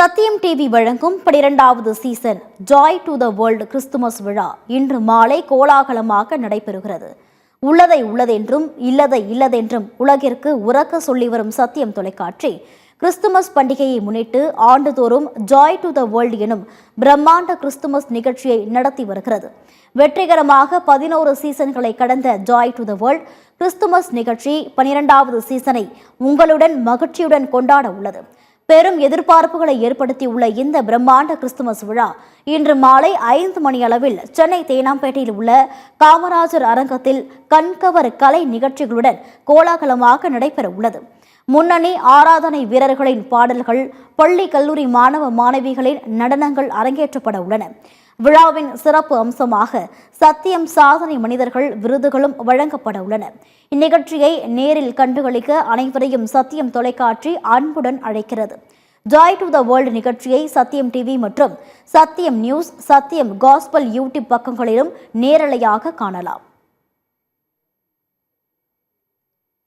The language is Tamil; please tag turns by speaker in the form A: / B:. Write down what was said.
A: சத்தியம் டிவி வழங்கும் பனிரெண்டாவது season joy to the world Christmas விழா இன்று மாலை கோலாகலமாக நடைபெறுகிறது. உள்ளதை உள்ளதென்றும் இல்லதை இல்லதென்றும் உலகிற்கு உறக்க சொல்லி வரும் சத்தியம் தொலைக்காட்சி கிறிஸ்துமஸ் பண்டிகையை முன்னிட்டு ஆண்டுதோறும் ஜாய் டு த வேர்ல்ட் எனும் பிரம்மாண்ட கிறிஸ்துமஸ் நிகழ்ச்சியை நடத்தி வருகிறது. வெற்றிகரமாக பதினோரு சீசன்களை கடந்த joy to the world Christmas நிகழ்ச்சி பனிரெண்டாவது சீசனை உங்களுடன் மகிழ்ச்சியுடன் கொண்டாட உள்ளது. பெரும் எதிர்பார்ப்புகளை ஏற்படுத்தியுள்ள இந்த பிரம்மாண்ட கிறிஸ்துமஸ் விழா இன்று மாலை ஐந்து மணி அளவில் சென்னை தேனாம்பேட்டையில் உள்ள காமராஜர் அரங்கத்தில் கண்கவர் கலை நிகழ்ச்சிகளுடன் கோலாகலமாக நடைபெற உள்ளது. முன்னணி ஆராதனை வீரர்களின் பாடல்கள் பள்ளி கல்லூரி மாணவ மாணவிகளின் நடனங்கள் அரங்கேற்றப்பட உள்ளன. விழாவின் சிறப்பு அம்சமாக சத்தியம் சாதனை மனிதர்கள் விருதுகளும் வழங்கப்பட உள்ளன. இந்நிகழ்ச்சியை நேரில் கண்டுகளிக்க அனைவரையும் சத்தியம் தொலைக்காட்சி அன்புடன் அழைக்கிறது. ஜாய் டு த வேர்ல்டு நிகழ்ச்சியை சத்தியம் டிவி மற்றும் சத்தியம் நியூஸ் சத்தியம் காஸ்பல் யூடியூப் பக்கங்களிலும் நேரலையாக காணலாம்.